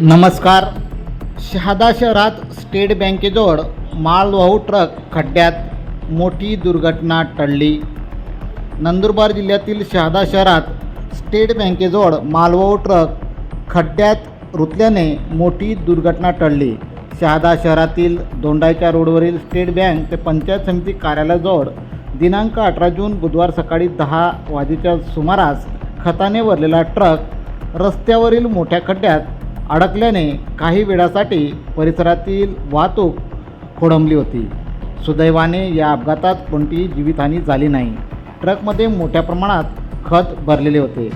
नमस्कार. शहादा शहरात स्टेट बँकेजवळ मालवाहू ट्रक खड्ड्यात मोठी दुर्घटना टळली. नंदुरबार जिल्ह्यातील शहादा शहरात स्टेट बँकेजवळ मालवाहू ट्रक खड्ड्यात रुतल्याने मोठी दुर्घटना टळली. शहादा शहरातील दोंडाईच्या रोडवरील स्टेट बँक ते पंचायत समिती कार्यालयाजवळ दिनांक अठरा जून बुधवार सकाळी दहा वाजेच्या सुमारास खताने भरलेला ट्रक रस्त्यावरील मोठ्या खड्ड्यात अडकल्याने काही वेळासाठी परिसरातील वाहतूक खोळंबली होती. सुदैवाने या अपघातात कोणतीही जीवितहानी झाली नाही. ट्रकमध्ये मोठ्या प्रमाणात खत भरलेले होते.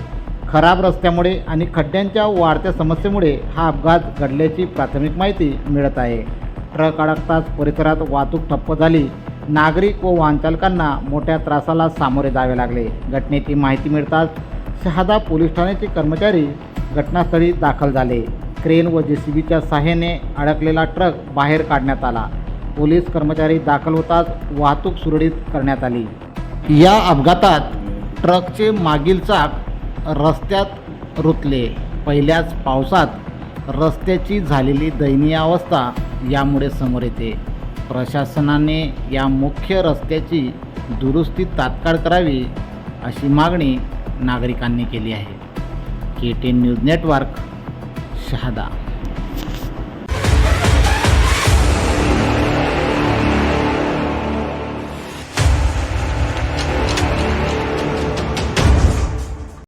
खराब रस्त्यामुळे आणि खड्ड्यांच्या वाढत्या समस्येमुळे हा अपघात घडल्याची प्राथमिक माहिती मिळत आहे. ट्रक अडकताच परिसरात वाहतूक ठप्प झाली. नागरिक व वाहनचालकांना मोठ्या त्रासाला सामोरे जावे लागले. घटनेची माहिती मिळताच शहादा पोलीस ठाण्याचे कर्मचारी घटनास्थळी दाखल झाले. क्रेन व जे सी बीच्या सहाय्याने अडकलेला ट्रक बाहेर काढण्यात आला. पोलीस कर्मचारी दाखल होताच वाहतूक सुरळीत करण्यात आली. या अपघातात ट्रकचे मागील चाक रस्त्यात रुतले. पहिल्याच पावसात रस्त्याची झालेली दयनीय अवस्था यामुळे समोर येते. प्रशासनाने या मुख्य रस्त्याची दुरुस्ती तात्काळ करावी अशी मागणी नागरिकांनी केली आहे. K T news network Shahada